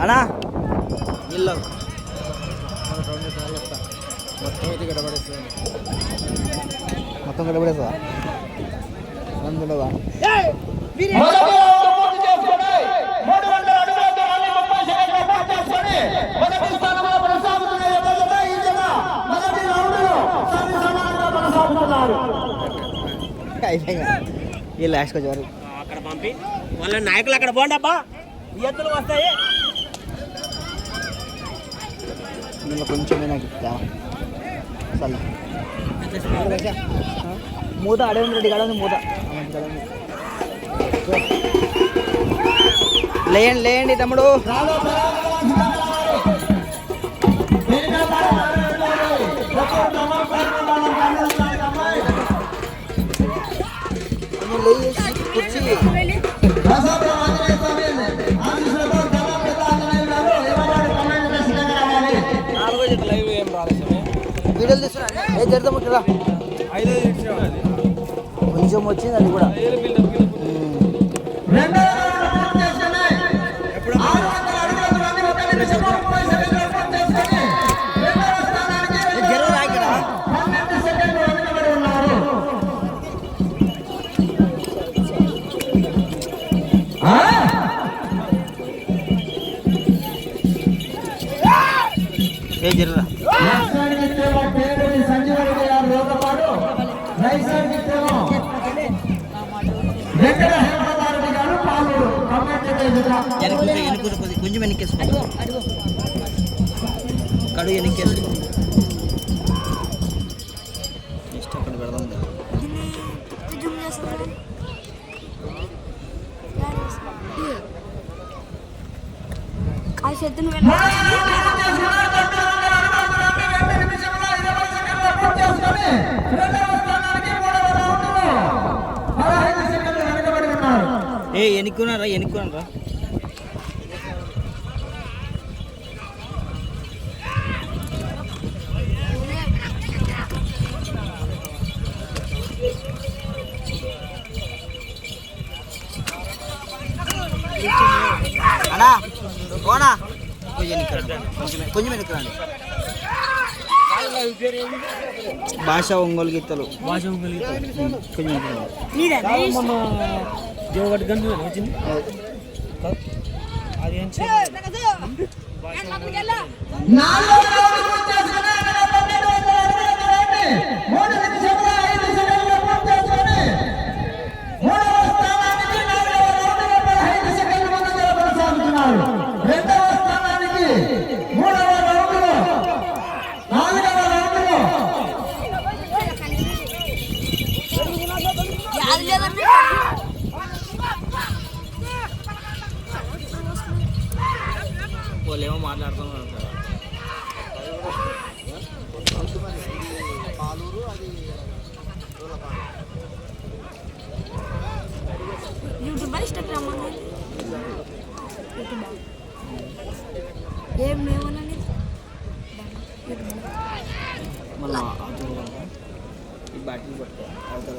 అన్నా ఇల్లు మొత్తం గడపడేస్తా అందులో మొదటి రౌండ్ జత ఈ ఈ లాస్ట్కి వచ్చేవారు అక్కడ పంపి. వాళ్ళ నాయకులు అక్కడ పోండి అబ్బా. ఎత్తులు వస్తాయి. ఇందులో కొంచెం నాకు ఇస్తా. మూత అడే ఉంది రెడ్డి కాడ ఉంది మూత. లేయండి లేయండి తమ్ముడు. కుర్చీ వీడియోలు తీసుకురా. ఏ జరుగుతాం ఇక్కడ కొంచెం వచ్చింది అది కూడా. కొద్ది కొంచెం వెనక్కేసుకో. కడుగు వెనక్కేసుకో. నెక్స్ట్ అక్కడ పెడదాం ఆ ఏ ఎనుక్కున్నారా ఎనుక్కున్నారా కొంచెం కొంచెం వెనక్కి రండి. భాష ఒంగోలు గీతలు. భాష కొంచెం రండి. దేవగడ్డ గంధు వచ్చింది. అది ఏం మూడు వాళ్ళేమో మాట్లాడుతున్నారు. యూట్యూబ్ ఇన్స్టాగ్రామ్ ఏం మేమనండి మళ్ళా ఈ బాటిల్ పట్టుకో. అవతల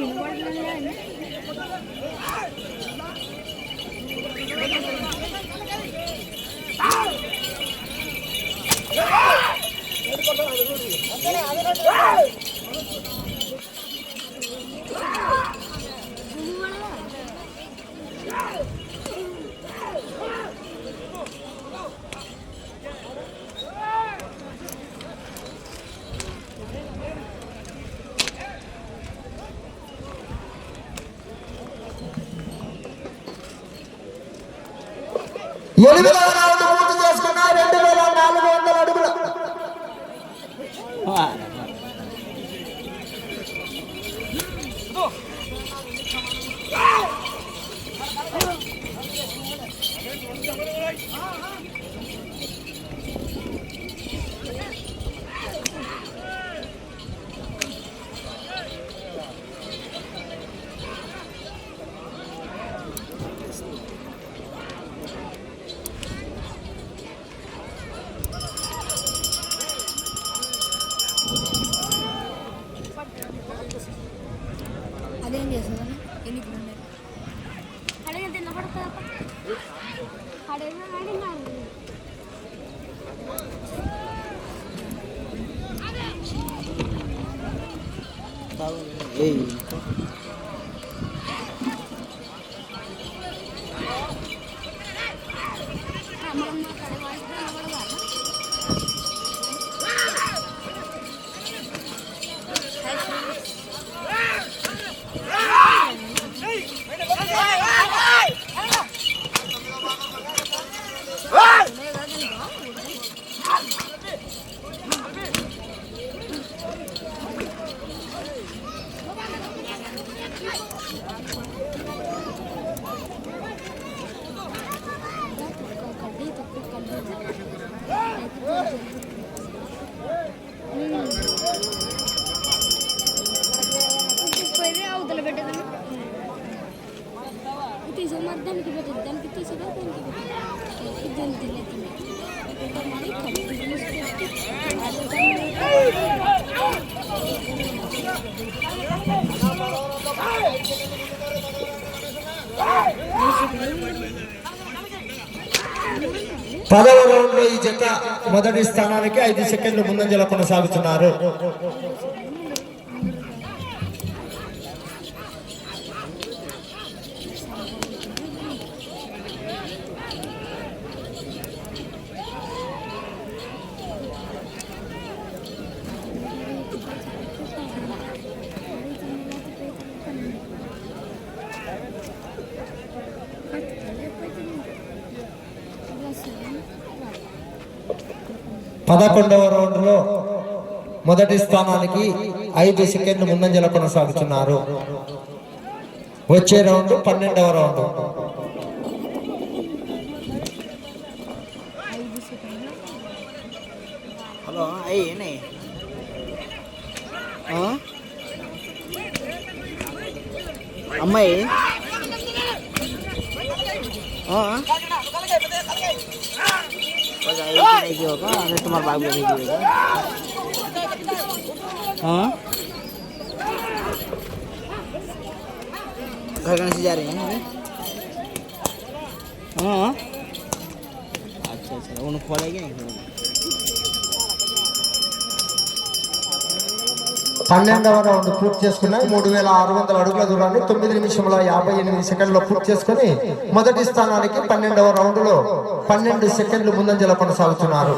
తినబడుతుంది కానీ Lolita, 哎。పదవ రౌండ్లో ఈ జత మొదటి స్థానానికి ఐదు సెకండ్లు ముందంజల కొనసాగుతున్నారు. పదకొండవ రౌండ్లో మొదటి స్థానానికి ఐదు సెకండ్లు ముందంజల కొనసాగుతున్నారు. వచ్చే రౌండ్ పన్నెండవ రౌండ్. హలో అయ్యి అమ్మాయి? ఆ? তোমার বাবু হ্যাঁ घर कहाँ से जा रहे हैं हाँ अच्छा अच्छा उन्होंने खोला क्या పన్నెండవ రౌండ్ పూర్తి చేసుకున్నాయి మూడు వేల ఆరు వందల అడుగుల దూరాన్ని తొమ్మిది నిమిషముల యాభై ఎనిమిది సెకండ్లో పూర్తి చేసుకుని మొదటి స్థానానికి పన్నెండవ రౌండ్లో పన్నెండు సెకండ్లు ముందంజల కొనసాగుతున్నారు.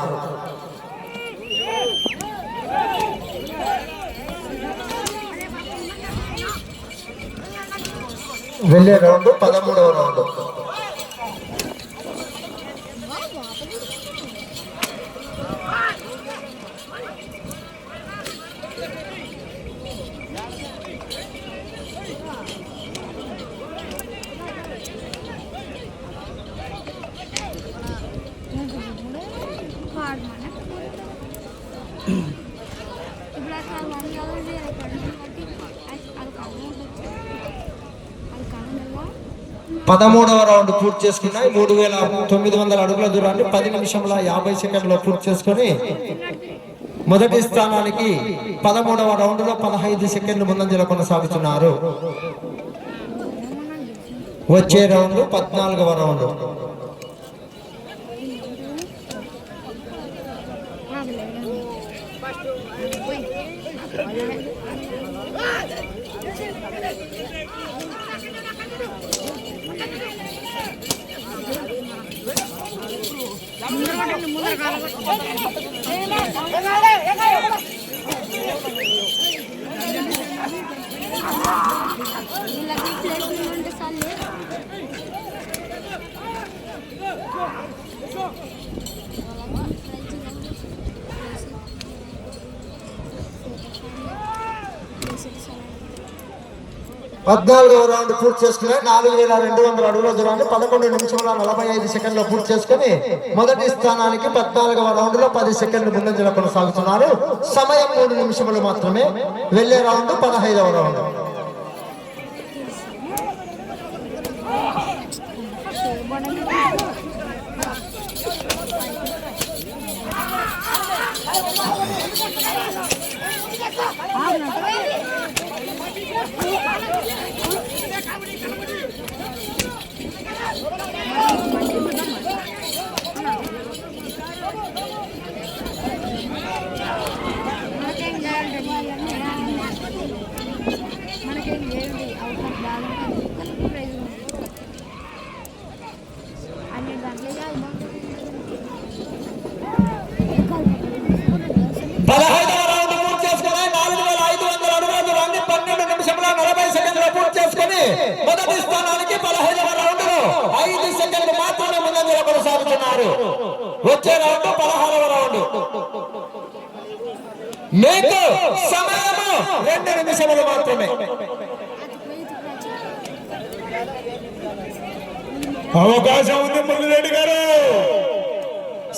వెళ్ళే రౌండ్ పదమూడవ రౌండ్. పదమూడవ రౌండ్ పూర్తి చేసుకున్నాయి. మూడు వేల తొమ్మిది వందల అడుగుల దూరాన్ని పది నిమిషంల యాభై సెకండ్లో పూర్తి చేసుకొని మొదటి స్థానానికి పదమూడవ రౌండ్లో పదహైదు సెకండ్లు ముందంజలో కొనసాగుతున్నారు. వచ్చే రౌండ్ పద్నాలుగవ రౌండ్. Thank you. పద్నాలుగవ రౌండ్ పూర్తి చేసుకుని నాలుగు వేల రెండు వందల అడుగుల దూరాన్ని పదకొండు నిమిషముల నలభై ఐదు సెకండ్లు పూర్తి చేసుకుని మొదటి స్థానానికి పద్నాలుగవ రౌండ్లో పది సెకండ్లు ముందంజలో కొనసాగుతున్నారు. సమయం మూడు నిమిషములు మాత్రమే. వెళ్ళే రౌండ్ పదహైదవ రౌండ్. మనకేం కొనసాగుతున్నారు వచ్చే రౌండ్ పదహారవ రౌండ్. మీకు సమయము రెండు నిమిషములు మాత్రమే. అవకాశం ఉంది మురళిరెడ్డి గారు.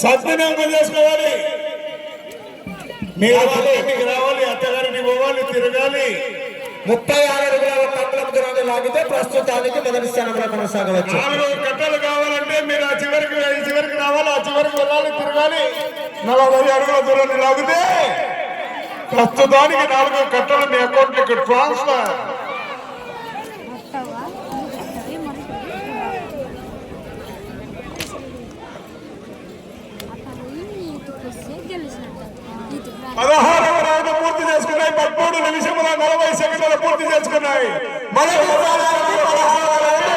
సద్వినియోగం చేసుకోవాలి. మీరు రావాలి అత్తగారిని పోవాలి తిరగాలి. ముప్పై ఆరు అడుగుల దూరాన్ని లాగితే ప్రస్తుతానికి మొదటి స్థానంలో కొనసాగవచ్చు. నాలుగు కట్టలు అంటే మీరు ఆ చివరికి ఈ చివరికి రావాలి ఆ చివరికి వెళ్ళాలి తిరగాలి. నలభై అడుగుల దూరాన్ని లాగితే ప్రస్తుతానికి నాలుగు కట్టలు మీ అకౌంట్ ఇక్కడ ట్రాన్స్ఫర్ పదహారవ రౌండ్ పూర్తి చేసుకున్నాయి పదమూడు నిమిషముల నలభై సెకండ్ల పూర్తి చేసుకున్నాయి. మరో స్థానానికి పదహారవ రౌండ్.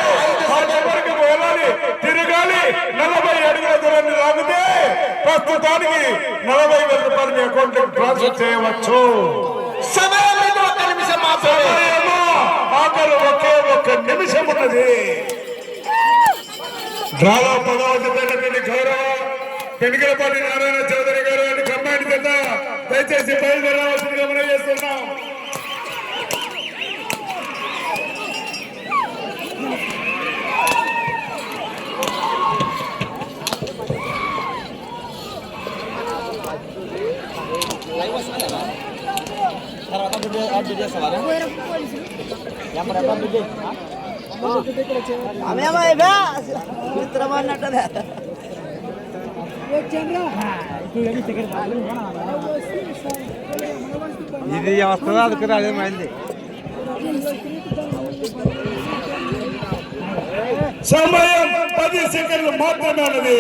ఆ చివరికి వెళ్ళాలి తిరగాలి నలభై అడుగుల దూరాన్ని లాగితే ప్రస్తుతానికి నలభై వేల రూపాయలు మీ అకౌంట్ ట్రాన్స్ఫర్ చేయవచ్చు. సమయం నిమిషం మాత్రమే. ఆఖరు ఒకే ఒక్క నిమిషం ఉన్నది. డ్రాలో పదవ జతైనటువంటి గౌరవ పెనుకలపాటి నారాయణ చౌదరి గారు అని కమ్మాడి జత దయచేసి బయలుదేరవలసిందిగా మనం చేస్తున్నాం. తర్వాత బిడ్డ చేస్తావా ఇవే. మిత్రమన్నట్టదే ఇది వస్తుంది? అందుకు అదే మైంది సమయం పది సెకండ్లు మాత్రమే ఉన్నది.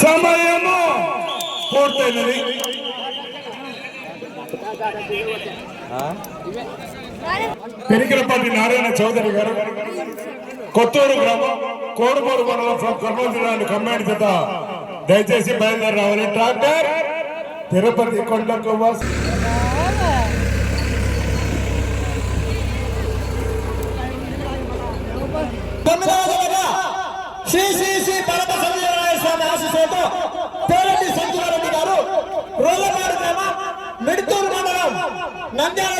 సమయము పూర్తయినది. పెరికిరపల్లి నారాయణ చౌదరి గారు కొత్తూరు గ్రామం కోడుమూరు మండలం ఫ్రమ్ కర్నూలు జిల్లాని కమ్మాడి చేత దయచేసి బయలుదేరి రావాలి. ట్రాక్టర్ తిరుపతి కొండ శ్రీ శ్రీ శ్రీ పరమ స్వామి ఆశీస్సులతో తేరెడ్డి సంచులారెడ్డి గారు రోలపాడు గ్రామం మిడుతూరు మండలం నంద్యాల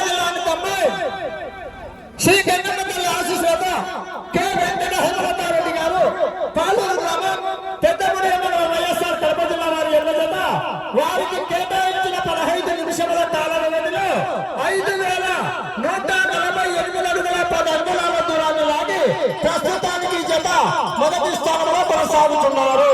మొదటి స్థానంలో కొనసాగుతున్నారు.